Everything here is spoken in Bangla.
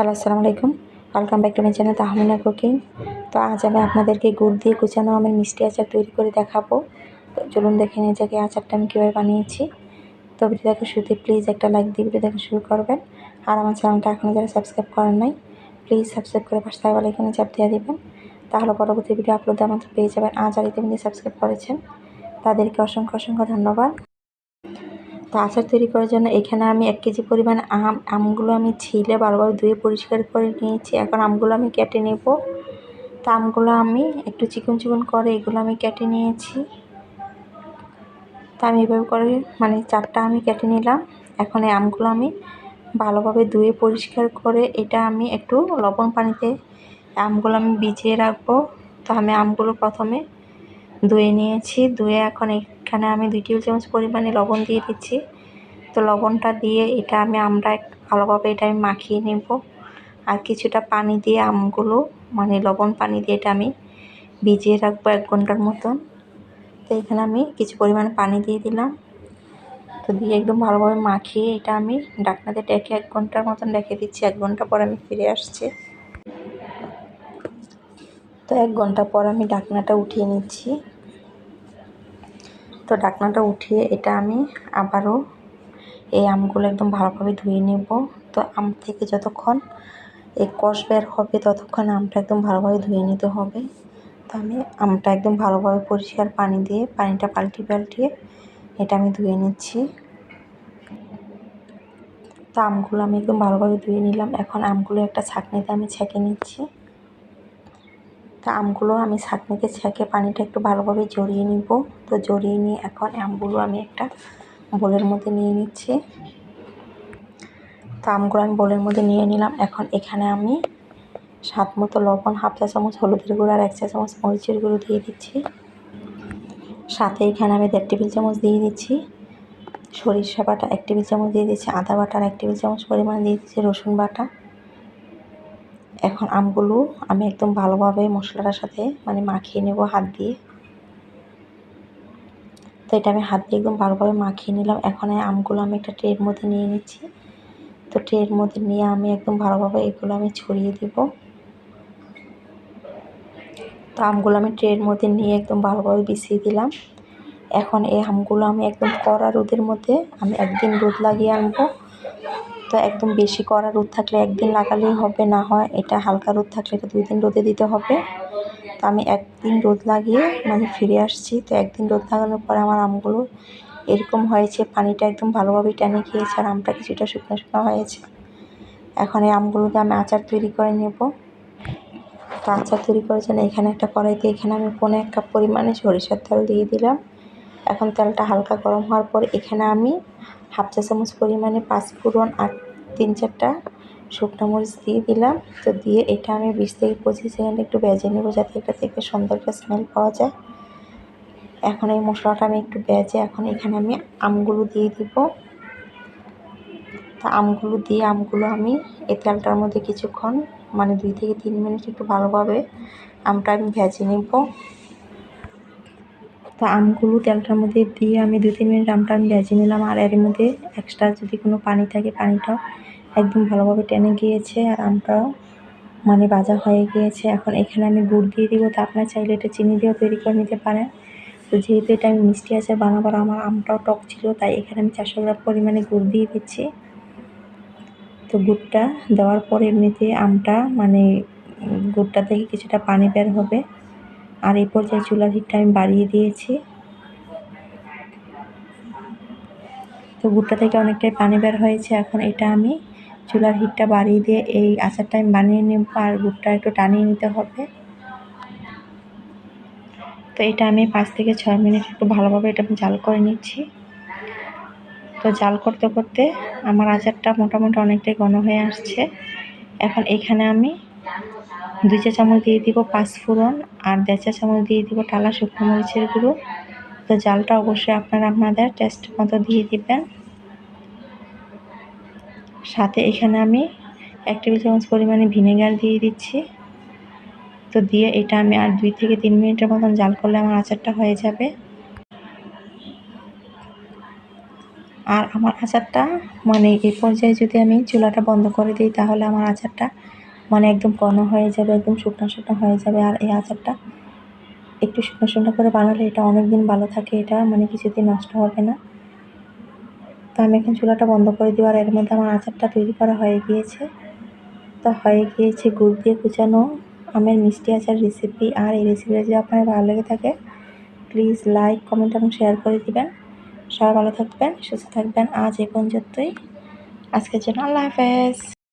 হ্যালো আসসালামু আলাইকুম। Welcome back to my channel Tahmina cooking তো আজ আমি আপনাদেরকে গুড় দিয়ে কুচানো আমের মিষ্টি আচার তৈরি করে দেখাবো। তো চলুন দেখে নিয়ে যাকে আচারটা আমি কীভাবে বানিয়েছি। তো ভিডিও দেখা শুরুতে প্লিজ একটা লাইক দিয়ে ভিডিও দেখা শুরু করবেন। আর আমার চ্যানেলটা এখনও যারা সাবস্ক্রাইব করেন নাই প্লিজ সাবস্ক্রাইব করে পাশে থাকা এখানে চাপ দিয়ে দেবেন। তাহলে পরবর্তী ভিডিও আপলোড মাত্র পেয়ে যাবেন। আজ আর ইতিমধ্যে সাবস্ক্রাইব করেছেন, তাদেরকে অসংখ্য অসংখ্য ধন্যবাদ। তো আচার তৈরি করার জন্য এখানে আমি এক কেজি পরিমাণ আম, আমগুলো আমি ছিলে ভালোভাবে ধুয়ে পরিষ্কার করে নিয়েছি। এখন আমগুলো আমি কেটে নেব। তো আমগুলো আমি একটু চিকন চিকন করে এগুলো আমি কেটে নিয়েছি। তা আমি এভাবে করে মানে চারটা আমি কেটে নিলাম। এখন এই আমগুলো আমি ভালোভাবে ধুয়ে পরিষ্কার করে এটা আমি একটু লবণ পানিতে আমগুলো আমি ভিজিয়ে রাখব। তো আমি আমগুলো প্রথমে ধুয়ে নিয়েছি। ধুয়ে এখন এখানে আমি দুই টেবিল চামচ পরিমাণে লবণ দিয়ে দিচ্ছি। তো লবণটা দিয়ে এটা আমি আমরা ভালোভাবে এটা আমি মাখিয়ে নেব। আর কিছুটা পানি দিয়ে আমগুলো মানে লবণ পানি দিয়ে এটা আমি ভিজিয়ে রাখব এক ঘণ্টার মতন। তো এখানে আমি কিছু পরিমাণ পানি দিয়ে দিলাম। তো দিয়ে একদম ভালোভাবে মাখিয়ে এটা আমি ডাকনাতে ডেকে এক ঘণ্টার মতন রেখে দিচ্ছি। এক ঘণ্টা পর আমি ফিরে আসছি। তো এক ঘণ্টা পর আমি ডাকনাটা উঠিয়ে নিচ্ছি। তো ডাকনাটা উঠিয়ে এটা আমি আবারও এই আমগুলো একদম ভালোভাবে ধুয়ে নেব। তো আম থেকে যতক্ষণ এই কষ বের হবে ততক্ষণ আমটা একদম ভালোভাবে ধুয়ে নিতে হবে। তো আমি আমটা একদম ভালোভাবে পরিষ্কার পানি দিয়ে, পানিটা পাল্টিয়ে পাল্টিয়ে এটা আমি ধুয়ে নিচ্ছি। তো আমগুলো আমি একদম ভালোভাবে ধুয়ে নিলাম। এখন আমগুলো একটা ছাঁকনিতে আমি ছেঁকে নিচ্ছি। তা আমগুলো আমি ছাঁকনিতে ছেঁকে পানিটা একটু ভালোভাবে জড়িয়ে নিব। তো জড়িয়ে নিয়ে এখন আমগুলো আমি একটা বোলের মধ্যে নিয়ে নিচ্ছি। তো আমগুলো আমি বোলের মধ্যে নিয়ে নিলাম। এখন এখানে আমি স্বাদ মতো লবণ, হাফ চা চামচ, হলুদের গুঁড়ো আর এক চা চামচ মরিচের গুঁড়ো দিয়ে দিচ্ছি। সাথে এখানে আমি দেড় টেবিল চামচ দিয়ে দিচ্ছি সরিষা বাটা, এক টেবিল চামচ দিয়ে দিচ্ছি আদা বাটা আর এক টেবিল চামচ পরিমাণ দিয়ে দিচ্ছি রসুন বাটা। এখন আমগুলো আমি একদম ভালোভাবে মশলাটার সাথে মানে মাখিয়ে নেব হাত দিয়ে। তো এটা আমি হাত দিয়ে একদম ভালোভাবে মাখিয়ে নিলাম। এখন এই আমগুলো আমি একটা ট্রের মধ্যে নিয়ে নিচ্ছি। তো ট্রের মধ্যে নিয়ে আমি একদম ভালোভাবে এগুলো আমি ছড়িয়ে দিব। তো আমগুলো আমি ট্রের মধ্যে নিয়ে একদম ভালোভাবে বিছিয়ে দিলাম। এখন এই আমগুলো আমি একদম কড়া রোদের মধ্যে আমি একদিন রোদ লাগিয়ে আনব। তো একদম বেশি কড়া রোদ থাকলে একদিন লাগালেই হবে, না হয় এটা হালকা রোদ থাকলে এটা দুই দিন রোদে দিতে হবে। তো আমি একদিন রোদ লাগিয়ে মানে ফিরে আসছি। তো একদিন রোদ লাগানোর পরে আমার আমগুলো এরকম হয়েছে, পানিটা একদম ভালোভাবে টেনে খেয়েছে আর আমটা কিছুটা শুকনো শুকনো হয়েছে। এখন এই আমগুলোকে আমি আচার তৈরি করে নেব। তো আচার তৈরি করার জন্য এখানে একটা কড়াইতে এখানে আমি পনে এক কাপ পরিমাণে সরিষার তেল দিয়ে দিলাম। এখন তেলটা হালকা গরম হওয়ার পর এখানে আমি হাফ চা চামচ পরিমাণে পাঁচফোড়ন আর তিন চারটা শুকনো মরিচ দিয়ে দিলাম। তো দিয়ে এটা আমি বিশ থেকে পঁচিশ সেকেন্ড একটু ভেজে নেব যাতে এটা থেকে সুন্দর একটা স্মেল পাওয়া যায়। এখন এই মশলাটা আমি একটু ভেজে এখন এখানে আমি আমগুলো দিয়ে দিব। তা আমগুলো দিয়ে আমগুলো আমি এই তেলটার মধ্যে কিছুক্ষণ মানে দুই থেকে তিন মিনিট একটু ভালোভাবে আমটা আমি ভেজে নেব। তো আমগুলো তেলটার মধ্যে দিয়ে আমি দু তিন মিনিট আমটা আমি ভেজে নিলাম। আর এর মধ্যে এক্সট্রা যদি কোনো পানি থাকে, পানিটাও একদম ভালোভাবে টেনে গিয়েছে আর আমটাও মানে ভাজা হয়ে গিয়েছে। এখন এখানে আমি গুড় দিয়ে দিব। তো আপনার চাইলে এটা চিনি দিয়েও তৈরি করে নিতে পারেন। তো যেহেতু এটা আমি মিষ্টি আচার বানাবার আমার আমটাও টক ছিল, তাই এখানে আমি চারশো গ্রাম পরিমাণে গুড় দিয়ে দিচ্ছি। তো গুড়টা দেওয়ার পর এমনিতে আমটা মানে গুড়টা থেকে কিছুটা পানি বের হবে। আর এই পর্যায়ে চুলার হিটটা আমি বাড়িয়ে দিয়েছি। তো গুড়টা থেকে অনেকটাই পানি বের হয়েছে, এখন এটা আমি চুলার হিটটা বাড়িয়ে দিয়ে এই আচারটা আমি বানিয়ে নেব আর গুড়টা একটু টানিয়ে নিতে হবে। তো এটা আমি পাঁচ থেকে ছয় মিনিট একটু ভালোভাবে এটা আমি জাল করে নিচ্ছি। তো জাল করতে করতে আমার আচারটা মোটামুটি অনেকটাই ঘন হয়ে আসছে। এখন এখানে আমি দুই চা চামচ দিয়ে দিব পাঁচফোড়ন আর দেড় চা চামচ দিয়ে দিব টালা শুকনো মরিচের গুঁড়ো। তো জালটা অবশ্যই আপনারা আপনাদের টেস্ট মতো দিয়ে দিবেন। সাথে এখানে আমি এক টেবিল চামচ পরিমাণে ভিনেগার দিয়ে দিচ্ছি। তো দিয়ে এটা আমি আর দুই থেকে তিন মিনিটের মতন জাল করলে আমার আচারটা হয়ে যাবে। আর আমার আচারটা মানে এই পর্যায়ে যদি আমি চুলাটা বন্ধ করে দিই তাহলে আমার আচারটা মানে একদম ঘন হয়ে যাবে, একদম শুকনো শুকনো হয়ে যাবে। আর এই আচারটা একটু শুকনো শুকনো করে বানালে এটা অনেক দিন ভালো থাকে, এটা মানে কিছুদিন নষ্ট হবে না। তো আমি এখন চুলাটা বন্ধ করে দিব, আর এর মধ্যে আমার আচারটা তৈরি করা হয়ে গিয়েছে। তো হয়ে গিয়েছে গুড় দিয়ে কুচানো আমের মিষ্টি আচার রেসিপি আর এই রেসিপিটা যদি আপনার ভালো লেগে থাকে প্লিজ লাইক কমেন্ট এবং শেয়ার করে দিবেন। সবাই ভালো থাকবেন, সুস্থ থাকবেন। আজ এই পর্যন্তই। আজকের জন্য আল্লাহ হাফেজ।